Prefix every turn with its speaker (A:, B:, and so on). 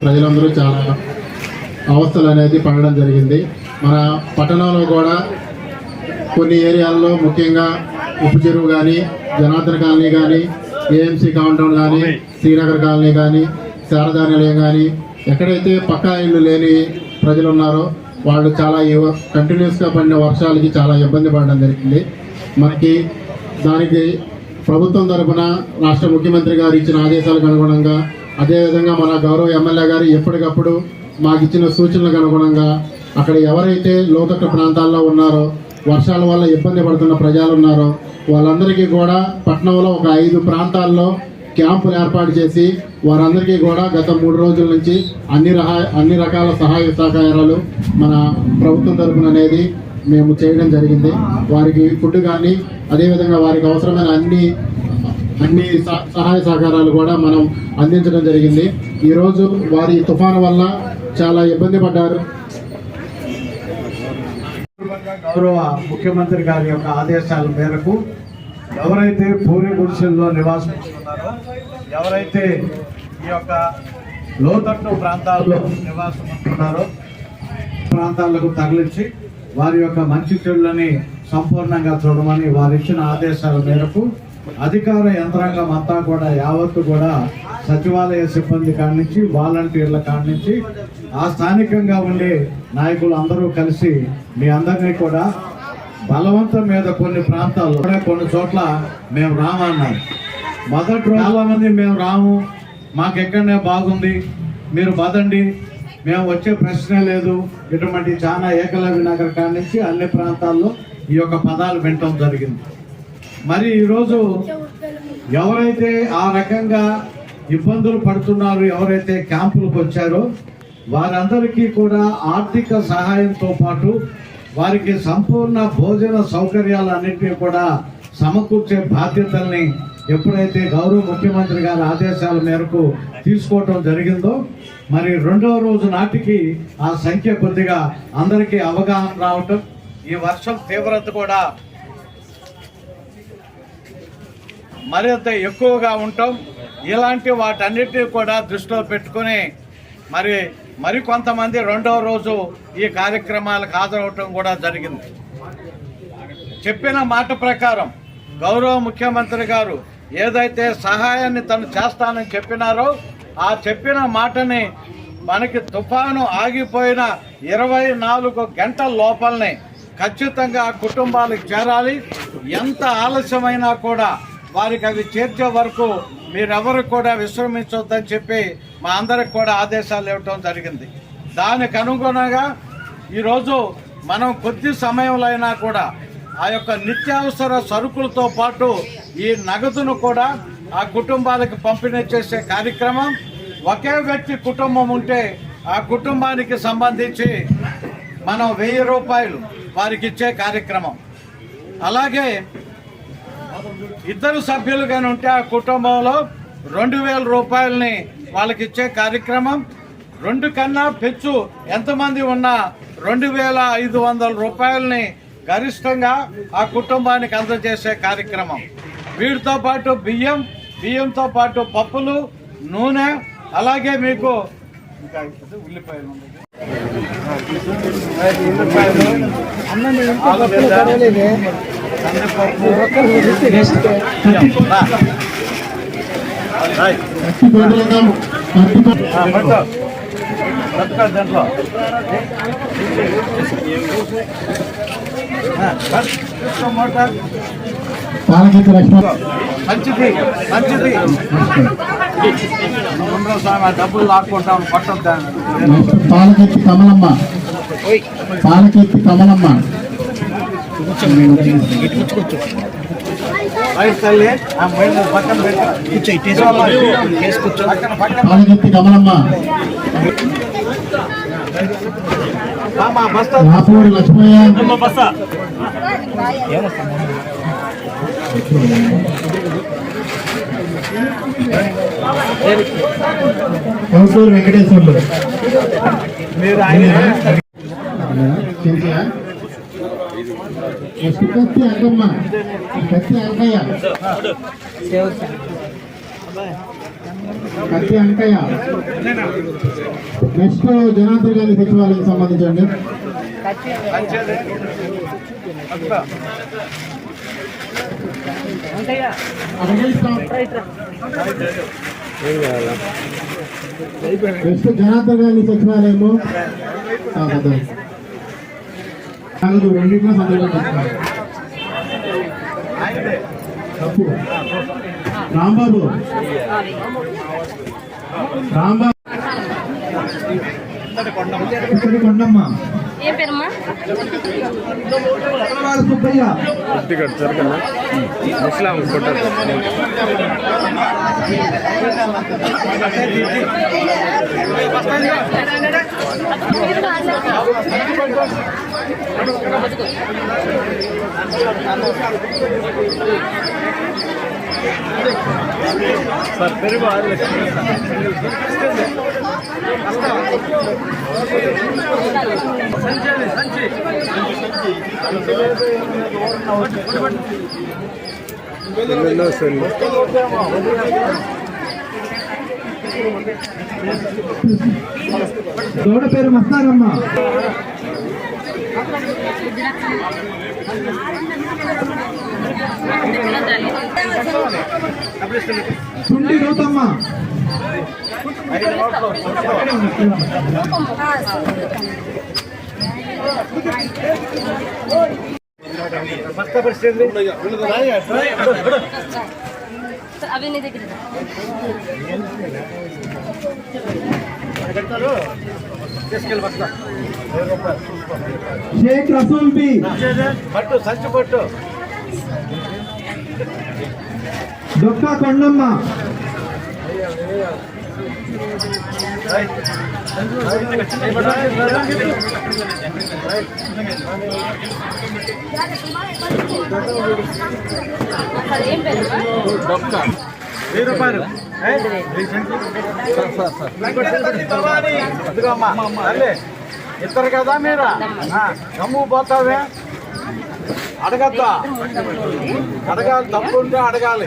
A: ప్రజలందరూ చాలా అవస్థలు అనేది పడడం జరిగింది. మన పట్టణంలో కూడా కొన్ని ఏరియాల్లో ముఖ్యంగా ఉప్పు చెరువు కానీ జనార్దన్ కాలనీ కానీ ఏఎంసీ కాంపౌండ్ కానీ శ్రీనగర్ కాలనీ కానీ శారదా నిలయం కానీ ఎక్కడైతే పక్కా ఇళ్ళు లేని ప్రజలు ఉన్నారో వాళ్ళు చాలా కంటిన్యూస్గా పడిన వర్షాలకి చాలా ఇబ్బంది పడడం జరిగింది. మనకి దానికి ప్రభుత్వం తరపున రాష్ట్ర ముఖ్యమంత్రి గారు ఇచ్చిన ఆదేశాలకు అనుగుణంగా అదేవిధంగా మన గౌరవ ఎమ్మెల్యే గారు ఎప్పటికప్పుడు మాకు ఇచ్చిన సూచనలకు అనుగుణంగా అక్కడ ఎవరైతే లోతట్టు ప్రాంతాల్లో ఉన్నారో వర్షాల వల్ల ఇబ్బంది పడుతున్న ప్రజలు ఉన్నారో వాళ్ళందరికీ కూడా పట్టణంలో ఒక ఐదు ప్రాంతాల్లో క్యాంపులు ఏర్పాటు చేసి వారందరికీ కూడా గత మూడు రోజుల నుంచి అన్ని రహా అన్ని రకాల సహాయ సహకారాలు మన ప్రభుత్వం తరఫున అనేది మేము చేయడం జరిగింది. వారికి ఫుడ్ కానీ అదేవిధంగా వారికి అవసరమైన అన్ని అన్ని సహ- సహాయ సహకారాలు కూడా మనం అందించడం జరిగింది. ఈరోజు వారి తుఫాను వల్ల చాలా ఇబ్బంది పడ్డారు.
B: గౌరవ ముఖ్యమంత్రి గారి యొక్క ఆదేశాల మేరకు ఎవరైతే పూరి గుడిసెల్లో నివాసం ఉంటున్నారో ఎవరైతే ఈ యొక్క లోతట్టు ప్రాంతాల్లో నివాసం ఉంటున్నారో ప్రాంతాలకు తరలించి వారి యొక్క మంచి చెడులని సంపూర్ణంగా చూడమని వారు ఇచ్చిన ఆదేశాల మేరకు అధికార యంత్రాంగం అంతా కూడా యావత్తు కూడా సచివాలయ సిబ్బంది కాడి నుంచి వాలంటీర్ల కాడి నుంచి ఆ స్థానికంగా ఉండే నాయకులు అందరూ కలిసి మీ అందరినీ కూడా బలవంతం మీద కొన్ని ప్రాంతాల్లో కొన్ని చోట్ల మేము రామన్నారు మొదటి రోజు చాలా మంది మేము రాము. మాకెక్కడనే బాగుంది. మీరు బదండి. మేము వచ్చే ప్రశ్నే లేదు. ఇటువంటి చాలా ఏకలవ్య నగర్ కాడి నుంచి అన్ని ప్రాంతాల్లో ఈ యొక్క పదాలు వినటం జరిగింది. మరి ఈరోజు ఎవరైతే ఆ రకంగా ఇబ్బందులు పడుతున్నారు ఎవరైతే క్యాంపులకు వచ్చారో వారందరికీ కూడా ఆర్థిక సహాయంతో పాటు వారికి సంపూర్ణ భోజన సౌకర్యాలన్నింటినీ కూడా సమకూర్చే బాధ్యతల్ని ఎప్పుడైతే గౌరవ ముఖ్యమంత్రి గారి ఆదేశాల మేరకు తీసుకోవటం జరిగిందో మరి రెండవ రోజు నాటికి ఆ సంఖ్య కొద్దిగా అందరికీ అవగాహన రావటం ఈ వర్షం తీవ్రత కూడా మరింత ఎక్కువగా ఉంటాం. ఇలాంటి వాటన్నిటిని కూడా దృష్టిలో పెట్టుకొని మరి మరికొంతమంది రెండవ రోజు ఈ కార్యక్రమాలకు హాజరవటం కూడా జరిగింది. చెప్పిన మాట ప్రకారం గౌరవ ముఖ్యమంత్రి గారు ఏదైతే సహాయాన్ని తను చేస్తానని చెప్పినారో ఆ చెప్పిన మాటని మనకి తుఫాను ఆగిపోయిన ఇరవై నాలుగు గంటల లోపలనే ఖచ్చితంగా ఆ కుటుంబాలకు చేరాలి. ఎంత ఆలస్యమైనా కూడా వారికి అవి చేర్చే వరకు మీరెవరు కూడా విశ్రమించొద్దని చెప్పి మా అందరికి కూడా ఆదేశాలు ఇవ్వటం జరిగింది. దానికి అనుగుణంగా ఈరోజు మనం కొద్ది సమయంలో అయినా కూడా ఆ యొక్క నిత్యావసర సరుకులతో పాటు ఈ నగదును కూడా ఆ కుటుంబాలకు పంపిణీ చేసే కార్యక్రమం. ఒకే వ్యక్తి కుటుంబం ఉంటే ఆ కుటుంబానికి సంబంధించి మనం వెయ్యి రూపాయలు వారికి ఇచ్చే కార్యక్రమం. అలాగే ఇద్దరు సభ్యులు కానీ ఉంటే ఆ కుటుంబంలో రెండు వేల రూపాయలని వాళ్ళకి ఇచ్చే కార్యక్రమం. రెండు కన్నా పెచ్చు ఎంతమంది ఉన్నా రెండు వేల ఐదు వందల రూపాయలని గరిష్టంగా ఆ కుటుంబానికి అందజేసే కార్యక్రమం. వీటితో పాటు బియ్యం బియ్యంతో పాటు పప్పులు నూనె అలాగే మీకు ఉల్లిపాయలు ఉన్నాయి. దాంట్లో
A: లక్ష్మణ
B: మంచిది మంచిది ఉండవు స్వామి ఆ డబ్బులు లాక్కుంటాం పట్టం
A: నెక్స్ట్ కమలమ్మ పాలకెత్తి కమలమ్మ కమలమ్మ రాపూడి లక్ష్మయ్య వెంకటేశ్వర్లు
B: మీరు ఆయన
A: నెక్స్ట్ కత్తి అంకమ్మ కత్తి అంకయ్య కత్తి అంకయ్య నెక్స్ట్ జనార్దన్ గారి సచివాలయం సంబంధించండి నెక్స్ట్ జనార్దన్ గారి సచివాలయము నాలుగు రెండింటిలో సందర్భం చేస్తున్నారు. తప్పు. రాంబాబు. రాంబాబు. ఇక్కడి కొండమ్మ.
C: ఏ పేరమ్మా?
D: టికెట్ జరగనా? ఇస్లాం కొట్టారు సార్ పెరుగు ఆరు లక్షలు.
A: దూడ పేరు మస్తానమ్మ. తుండి గౌతమ్మ
C: అవి నీ దగ్గర
A: షేక్ రసూల్ బి.
B: పట్టు సంచి పట్టు.
A: దొక్కా కొండమ్మ.
B: వెయ్యి రూపాయలు ఇద్దరు కదా మీరా ఆ, గమ్ము పోతావే అడగద్దా? అడగాలి తప్పు ఉంటే అడగాలి.